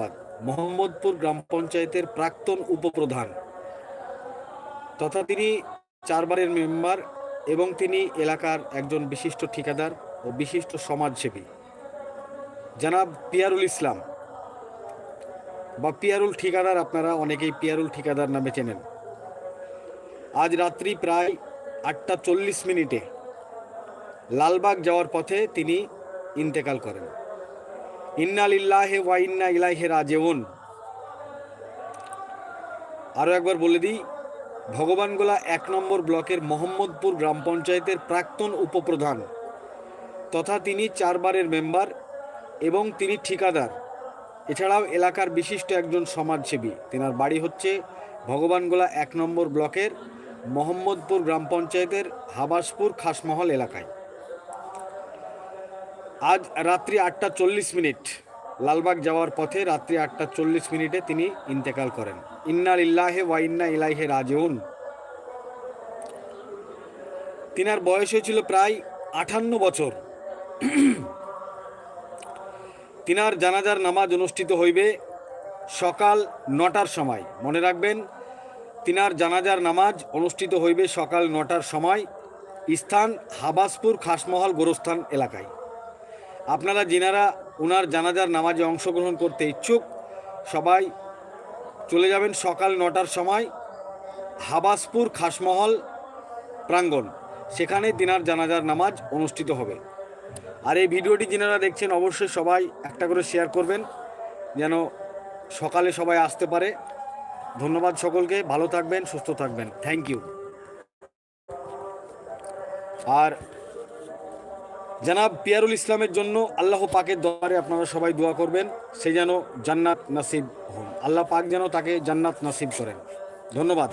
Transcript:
ধন্যবাদ। মোহাম্মদপুর গ্রাম পঞ্চায়েতের প্রাক্তন উপপ্রধান তথা তিনি চারবারের মেম্বার এবং তিনি এলাকার একজন বিশিষ্ট ঠিকাদার ও বিশিষ্ট সমাজসেবী। জানাব পিয়ারুল ইসলাম বা পিয়ারুল ঠিকাদার আপনারা অনেকেই পিয়ারুল ঠিকাদার নামে চেনেন। আজ রাত্রি প্রায় আটটা চল্লিশ মিনিটে লালবাগ যাওয়ার পথে তিনি ইন্তেকাল করেন। ইন্না লিল্লাহে ওয়া ইলাইহে রাজেউন। আরও একবার বলে দিই, ভগবানগোলা এক নম্বর ব্লকের মোহাম্মদপুর গ্রাম পঞ্চায়েতের প্রাক্তন উপপ্রধান তথা তিনি চারবারের মেম্বার এবং তিনি ঠিকাদার। এছাড়াও এলাকার বিশিষ্ট একজন সমাজসেবী। তেনার বাড়ি হচ্ছে ভগবানগোলা এক নম্বর ব্লকের মোহাম্মদপুর গ্রাম পঞ্চায়েতের হাবাসপুর খাসমহল এলাকায়। আজ রাত্রি আটটা চল্লিশ মিনিট। লালবাগ যাওয়ার পথে রাত্রি আটটা চল্লিশ মিনিটে তিনি ইন্তেকাল করেন। ইন্না ইল্লাহে ওয়া ইন্না ইলাইহে রাজেউন। তিনার বয়স হয়েছিল প্রায় আঠান্ন বছর। তিনার জানাজার নামাজ অনুষ্ঠিত হইবে সকাল নটার সময়। মনে রাখবেন, তিনার জানাজার নামাজ অনুষ্ঠিত হইবে সকাল নটার সময়। স্থান হাবাসপুর খাসমহল গোরস্থান এলাকায়। আপনারা যিনারা ওনার জানাজার নামাজে অংশগ্রহণ করতে ইচ্ছুক, সবাই চলে যাবেন সকাল নটার সময় হাবাসপুর খাসমহল প্রাঙ্গণ। সেখানে তিনার জানাজার নামাজ অনুষ্ঠিত হবে। আর এই ভিডিওটি যিনারা দেখছেন, অবশ্যই সবাই একটা করে শেয়ার করবেন, যেন সকালে সবাই আসতে পারে। ধন্যবাদ সকলকে, ভালো থাকবেন, সুস্থ থাকবেন। Thank you. আর জানাব পিয়ারুল ইসলামের জন্য আল্লাহ পাকের দরবারে আপনারা সবাই দোয়া করবেন, সে যেন জান্নাত নাসিব হন। আল্লাহ পাক যেন তাকে জান্নাত নাসিব করেন। ধন্যবাদ।